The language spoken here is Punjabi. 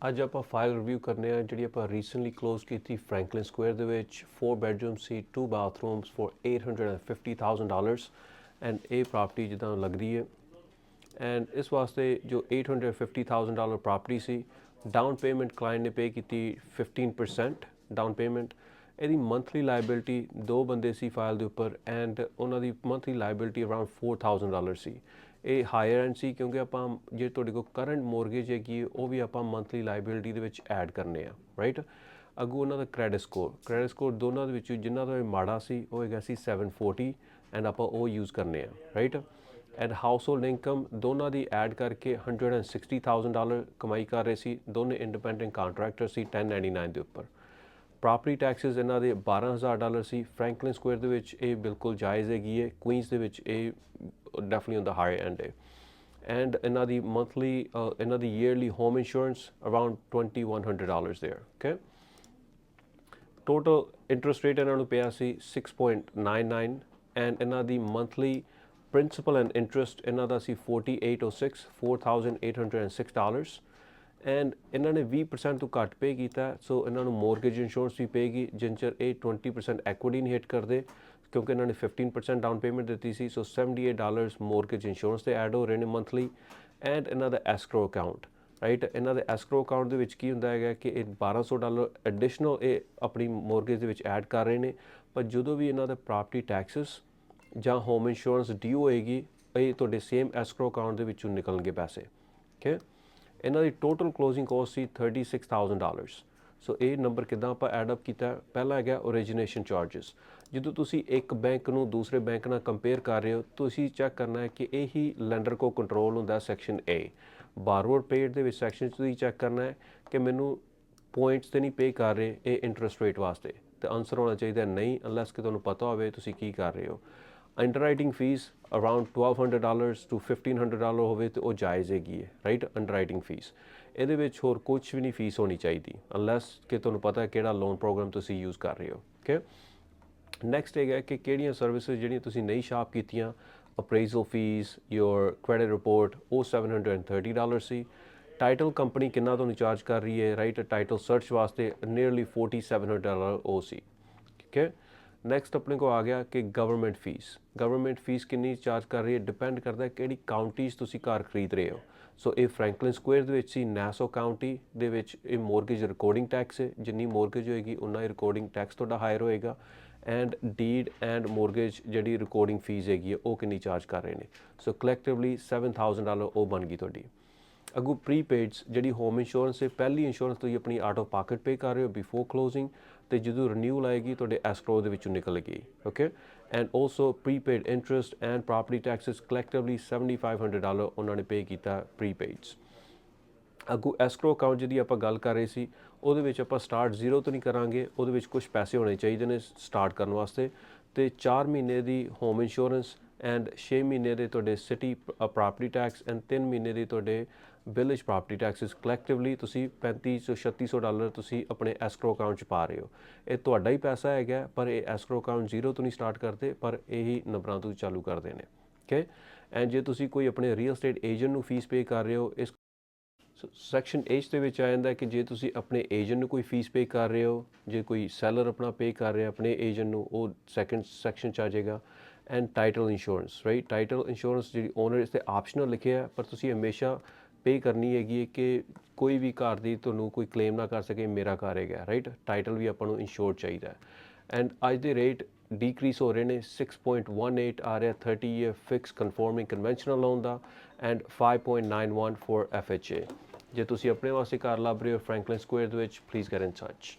ਅੱਜ ਆਪਾਂ ਫਾਈਲ ਰਿਵਿਊ ਕਰਨੇ ਆ, ਜਿਹੜੀ ਆਪਾਂ ਰੀਸੈਂਟਲੀ ਕਲੋਜ਼ ਕੀਤੀ ਫ੍ਰੈਂਕਲਿਨ ਸਕੁਅਰ ਦੇ ਵਿੱਚ 4 ਬੈਡਰੂਮ ਸੀ 2 ਬਾਥਰੂਮਸ ਫॉर 850000 ਡਾਲਰਸ ਐਂਡ ਇਹ ਪ੍ਰਾਪਰਟੀ ਜਿੱਦਾਂ ਲੱਗਦੀ ਹੈ। ਐਂਡ ਇਸ ਵਾਸਤੇ ਜੋ 850000 ਡਾਲਰ ਪ੍ਰਾਪਰਟੀ ਸੀ ਡਾਊਨ ਪੇਮੈਂਟ ਕਲਾਇੰਟ ਨੇ ਪੇ ਕੀਤੀ 15% ਡਾਊਨ ਪੇਮੈਂਟ ਇਹਦੀ ਮੰਥਲੀ ਲਾਇਬਿਲਿਟੀ ਦੋ ਬੰਦੇ ਸੀ ਫਾਈਲ ਦੇ ਉੱਪਰ ਐਂਡ ਉਹਨਾਂ ਦੀ ਮੰਥਲੀ ਲਾਇਬਿਲਿਟੀ ਅਰਾਊਂਡ 4000 ਡਾਲਰ ਸੀ। ਇਹ ਹਾਇਰ ਐਂਡ ਸੀ ਕਿਉਂਕਿ ਆਪਾਂ ਜੇ ਤੁਹਾਡੇ ਕੋਲ ਕਰੰਟ ਮੋਰਗੇਜ ਹੈਗੀ ਹੈ, ਉਹ ਵੀ ਆਪਾਂ ਮੰਥਲੀ ਲਾਇਬਿਲਿਟੀ ਦੇ ਵਿੱਚ ਐਡ ਕਰਨੇ ਆ ਰਾਈਟ ਅੱਗੋਂ ਉਹਨਾਂ ਦਾ ਕ੍ਰੈਡਿਟ ਸਕੋਰ ਕ੍ਰੈਡਿਟ ਸਕੋਰ ਦੋਨਾਂ ਦੇ ਵਿੱਚੋਂ ਜਿਨ੍ਹਾਂ ਦਾ ਇਹ ਮਾੜਾ ਸੀ ਉਹ ਹੈਗਾ ਸੀ 740 ਐਂਡ ਆਪਾਂ ਉਹ ਯੂਜ਼ ਕਰਨੇ ਆ ਰਾਈਟ ਐਂਡ ਹਾਊਸਹੋਲਡ ਇਨਕਮ ਦੋਨਾਂ ਦੀ ਐਡ ਕਰਕੇ 160000 ਡਾਲਰ ਕਮਾਈ ਕਰ ਰਹੇ ਸੀ ਦੋਨੇ ਇੰਡੀਪੈਂਡੈਂਟ ਕੰਟਰੈਕਟਰ ਸੀ 1099 ਦੇ ਉੱਪਰ। ਪ੍ਰਾਪਰਟੀ ਟੈਕਸਸ ਇਹਨਾਂ ਦੇ 12000 ਡਾਲਰ ਸੀ ਫ੍ਰੈਂਕਲਿਨ ਸਕੁਅਰ ਦੇ ਵਿੱਚ ਇਹ ਬਿਲਕੁਲ ਜਾਇਜ਼ ਹੈਗੀ ਹੈ ਕੁਈਨਸ ਦੇ ਵਿੱਚ ਇਹ definitely on the higher end ਹੈ and another monthly, uh, another yearly home insurance around $2,100 there. Okay. Total interest rate and payasi 6.99 and another monthly principal and interest another see 4806 $4,806 and ਇਹਨਾਂ ਨੇ 20% ਤੋਂ ਘੱਟ ਪੇ ਕੀਤਾ ਸੋ ਇਹਨਾਂ ਨੂੰ ਮੋਰਗੇਜ ਇੰਸ਼ੋਰੈਂਸ ਵੀ ਪਏਗੀ ਜਿੰਚਰ ਇਹ 20% ਐਕੁਇਟੀ ਨਹੀਂ ਹਿੱਟ ਕਰਦੇ ਕਿਉਂਕਿ ਇਹਨਾਂ ਨੇ 15% ਡਾਊਨ ਪੇਮੈਂਟ ਦਿੱਤੀ ਸੀ ਸੋ 78 ਡਾਲਰਸ ਮੋਰਗੇਜ ਇੰਸ਼ੋਰੈਂਸ ਤੇ ਐਡ ਹੋ ਰਹੇ ਨੇ ਮੰਥਲੀ ਐਂਡ ਇਹਨਾਂ ਦਾ ਐਸਕਰੋ ਅਕਾਊਂਟ ਰਾਈਟ ਇਹਨਾਂ ਦੇ ਐਸਕਰੋ ਅਕਾਊਂਟ ਦੇ ਵਿੱਚ ਕੀ ਹੁੰਦਾ ਹੈਗਾ ਕਿ ਇਹ 1200 ਡਾਲਰ ਐਡੀਸ਼ਨਲ ਇਹ ਆਪਣੀ ਮੋਰਗੇਜ ਦੇ ਵਿੱਚ ਐਡ ਕਰ ਰਹੇ ਨੇ, ਪਰ ਜਦੋਂ ਵੀ ਇਹਨਾਂ ਦਾ ਪ੍ਰਾਪਰਟੀ ਟੈਕਸਸ ਜਾਂ ਹੋਮ ਇੰਸ਼ੋਰੈਂਸ ਡਿਊ ਹੋਏਗੀ, ਇਹ ਤੁਹਾਡੇ ਸੇਮ ਐਸਕਰੋ ਅਕਾਊਂਟ ਦੇ ਵਿੱਚੋਂ ਨਿਕਲਣਗੇ ਪੈਸੇ ਓਕੇ ਇਹਨਾਂ ਦੀ ਟੋਟਲ ਕਲੋਜ਼ਿੰਗ ਕੋਸਟ ਸੀ 36000 ਡਾਲਰਸ ਸੋ ਇਹ ਨੰਬਰ ਕਿਦਾਂ ਆਪਾਂ ਐਡ ਅਪ ਕੀਤਾ? ਪਹਿਲਾ ਹੈਗਾ ਓਰੀਜੀਨੇਸ਼ਨ ਚਾਰजेस ਜਦੋਂ ਤੁਸੀਂ ਇੱਕ ਬੈਂਕ ਨੂੰ ਦੂਸਰੇ ਬੈਂਕ ਨਾਲ ਕੰਪੇਅਰ ਕਰ ਰਹੇ ਹੋ, ਤੁਸੀਂ ਚੈੱਕ ਕਰਨਾ ਹੈ ਕਿ ਇਹ ਹੀ ਲੈਂਡਰ ਕੋ ਕੰਟਰੋਲ ਹੁੰਦਾ ਸੈਕਸ਼ਨ A ਬਾਰੋਅਰ ਪੇਡ ਦੇ ਵਿੱਚ ਸੈਕਸ਼ਨ 'ਚ ਤੁਸੀਂ ਚੈੱਕ ਕਰਨਾ ਹੈ ਕਿ ਮੈਨੂੰ ਪੁਆਇੰਟਸ ਤੇ ਨਹੀਂ ਪੇ ਕਰ ਰਹੇ ਇਹ ਇੰਟਰਸਟ ਰੇਟ ਵਾਸਤੇ। ਤੇ ਆਨਸਰ ਹੋਣਾ ਚਾਹੀਦਾ ਨਹੀਂ ਅਨਲੈਸ ਕਿ ਤੁਹਾਨੂੰ ਪਤਾ ਹੋਵੇ ਤੁਸੀਂ ਕੀ ਕਰ ਰਹੇ ਹੋ। Underwriting fee around 1200 dollars to 1500 dollar ਹੋਵੇ ਤੇ ਉਹ ਜਾਇਜ਼ ਹੈਗੀ ਹੈ ਰਾਈਟ ਅੰਡਰਰਾਈਟਿੰਗ ਫੀਸ ਇਹਦੇ ਵਿੱਚ ਹੋਰ ਕੁਝ ਵੀ ਨਹੀਂ ਫੀਸ ਹੋਣੀ ਚਾਹੀਦੀ ਅਨਲੈਸ ਕਿ ਤੁਹਾਨੂੰ ਪਤਾ ਹੈ ਕਿਹੜਾ ਲੋਨ ਪ੍ਰੋਗਰਾਮ ਤੁਸੀਂ ਯੂਜ਼ ਕਰ ਰਹੇ ਹੋ ਓਕੇ ਨੈਕਸਟ ਇਹ ਹੈਗਾ ਕਿ ਕਿਹੜੀਆਂ ਸਰਵਿਸਿਜ਼ ਜਿਹੜੀਆਂ ਤੁਸੀਂ ਨਹੀਂ ਸ਼ਾਪ ਕੀਤੀਆਂ appraisal fee your credit report ਉਹ 730 ਡਾਲਰ ਸੀ। ਟਾਈਟਲ ਕੰਪਨੀ ਕਿੰਨਾ ਤੁਹਾਨੂੰ ਚਾਰਜ ਕਰ ਰਹੀ ਹੈ ਰਾਈਟ ਟਾਈਟਲ ਸਰਚ ਵਾਸਤੇ ਨੀਅਰਲੀ 4700 ਡਾਲਰ ਉਹ ਸੀ ਠੀਕ ਹੈ ਨੈਕਸਟ ਆਪਣੇ ਕੋ ਆ ਗਿਆ ਕਿ ਗਵਰਨਮੈਂਟ ਫੀਸ ਗਵਰਨਮੈਂਟ ਫੀਸ ਕਿੰਨੀ ਚਾਰਜ ਕਰ ਰਹੀ ਹੈ? ਡਿਪੈਂਡ ਕਰਦਾ ਹੈ ਕਿਹੜੀ 'ਚ ਤੁਸੀਂ ਘਰ ਖਰੀਦ ਰਹੇ ਹੋ। ਸੋ ਇਹ ਫ੍ਰੈਂਕਲਿਨ ਸਕੁਅਰ ਦੇ ਵਿੱਚ ਸੀ ਨੈਸੋ ਕਾਉਂਟੀ ਦੇ ਵਿੱਚ ਇਹ ਮੋਰਗੇਜ ਰਿਕਾਰਡਿੰਗ ਟੈਕਸ ਹੈ। ਜਿੰਨੀ ਮੋਰਗੇਜ ਹੋਏਗੀ ਉਨਾ ਹੀ ਰਿਕਾਰਡਿੰਗ ਟੈਕਸ ਤੁਹਾਡਾ ਹਾਇਰ ਹੋਏਗਾ। ਐਂਡ ਡੀਡ ਐਂਡ ਮੋਰਗੇਜ ਜਿਹੜੀ ਰਿਕਾਰਡਿੰਗ ਫੀਸ ਹੈਗੀ ਹੈ, ਉਹ ਕਿੰਨੀ ਚਾਰਜ ਕਰ ਰਹੇ ਨੇ। ਸੋ ਕਲੈਕਟਿਵਲੀ 7000 ਡਾਲਰ ਉਹ ਬਣ ਗਈ ਤੁਹਾਡੀ। ਅਗੂ ਪ੍ਰੀਪੇਡਸ ਜਿਹੜੀ ਹੋਮ ਇੰਸ਼ੋਰੈਂਸ ਹੈ, ਪਹਿਲੀ ਇੰਸ਼ੋਰੈਂਸ ਤੁਸੀਂ ਆਪਣੀ ਆਊਟ ਆਫ ਪਾਕਟ ਪੇ ਕਰ ਰਹੇ ਹੋ ਬਿਫੋਰ ਕਲੋਜ਼ਿੰਗ ਤੇ ਜਦੋਂ ਰੀਨਿਊਲ ਆਏਗੀ, ਤੁਹਾਡੇ ਐਸਕਰੋ ਦੇ ਵਿੱਚੋਂ ਨਿਕਲੇਗੀ okay and also prepaid interest and property taxes collectively 7500 dollar ਉਹਨਾਂ ਨੇ ਪੇ ਕੀਤਾ ਪ੍ਰੀਪੇਡਸ ਅਗੂ ਐਸਕਰੋ ਅਕਾਊਂਟ ਜਿਹਦੀ ਆਪਾਂ ਗੱਲ ਕਰ ਰਹੇ ਸੀ, ਉਹਦੇ ਵਿੱਚ ਆਪਾਂ ਸਟਾਰਟ ਜ਼ੀਰੋ ਤੋਂ ਨਹੀਂ ਕਰਾਂਗੇ, ਉਹਦੇ ਵਿੱਚ ਕੁਝ ਪੈਸੇ ਹੋਣੇ ਚਾਹੀਦੇ ਨੇ ਸਟਾਰਟ ਕਰਨ ਵਾਸਤੇ। ਤੇ 4 ਮਹੀਨੇ ਦੀ ਹੋਮ ਇੰਸ਼ੋਰੈਂਸ ਐਂਡ 6 ਮਹੀਨੇ ਦੇ ਤੁਹਾਡੇ ਸਿਟੀ ਪ੍ਰਾਪਰਟੀ ਟੈਕਸ ਐਂਡ 3 ਮਹੀਨੇ ਦੇ ਤੁਹਾਡੇ bill village property taxes collectively ਤੁਸੀਂ 35 ਤੋਂ 3600 ਡਾਲਰ ਤੁਸੀਂ ਆਪਣੇ ਐਸਕਰੋ ਅਕਾਊਂਟ 'ਚ ਪਾ ਰਹੇ ਹੋ। ਇਹ ਤੁਹਾਡਾ ਹੀ ਪੈਸਾ ਹੈਗਾ ਪਰ ਇਹ ਐਸਕਰੋ ਅਕਾਊਂਟ ਜ਼ੀਰੋ ਤੋਂ ਨਹੀਂ ਸਟਾਰਟ ਕਰਦੇ ਪਰ ਇਹੀ ਨੰਬਰਾਂ ਤੋਂ ਚਾਲੂ ਕਰਦੇ ਨੇ। ਓਕੇ ਐਂਡ ਜੇ ਤੁਸੀਂ ਕੋਈ ਆਪਣੇ ਰੀਅਲ ਏਸਟੇਟ ਏਜੰਟ ਨੂੰ ਫੀਸ ਪੇ ਕਰ ਰਹੇ ਹੋ ਇਸ ਸੈਕਸ਼ਨ H ਦੇ ਵਿੱਚ ਆ ਜਾਂਦਾ ਕਿ ਜੇ ਤੁਸੀਂ ਆਪਣੇ ਏਜੰਟ ਨੂੰ ਕੋਈ ਫੀਸ ਪੇ ਕਰ ਰਹੇ ਹੋ ਜੇ ਕੋਈ ਸੈਲਰ ਆਪਣਾ ਪੇ ਕਰ ਰਿਹਾ ਆਪਣੇ ਏਜੰਟ ਨੂੰ ਉਹ ਸੈਕੰਡ ਸੈਕਸ਼ਨ ਚ ਆ ਜਾਏਗਾ। And title insurance right title insurance ਜਿਹੜੀ ਓਨਰ ਇਸ ਤੇ ਆਪਸ਼ਨਲ ਲਿਖਿਆ ਹੈ, ਪਰ ਤੁਸੀਂ ਹਮੇਸ਼ਾ ਪੇ ਕਰਨੀ ਹੈਗੀ ਹੈ ਕਿ ਕੋਈ ਵੀ ਘਰ ਦੀ ਤੁਹਾਨੂੰ ਕੋਈ ਕਲੇਮ ਨਾ ਕਰ ਸਕੇ, ਮੇਰਾ ਘਰ ਹੈਗਾ ਰਾਈਟ ਟਾਈਟਲ ਵੀ ਆਪਾਂ ਨੂੰ ਇੰਸ਼ੋਰ ਚਾਹੀਦਾ ਐਂਡ ਅੱਜ ਦੇ ਰੇਟ ਡੀਕਰੀਸ ਹੋ ਰਹੇ ਨੇ 6.18 ਆ ਰਿਹਾ 30 year fix conforming conventional loan the and 5.91 for FHA ਜੇ ਤੁਸੀਂ ਆਪਣੇ ਵਾਸਤੇ ਘਰ ਲੱਭ ਰਹੇ ਹੋ ਫ੍ਰੈਂਕਲਿਨ ਸਕੁਅਰ ਦੇ ਵਿੱਚ ਪਲੀਜ਼ ਗੈਟ ਇਨ ਟੱਚ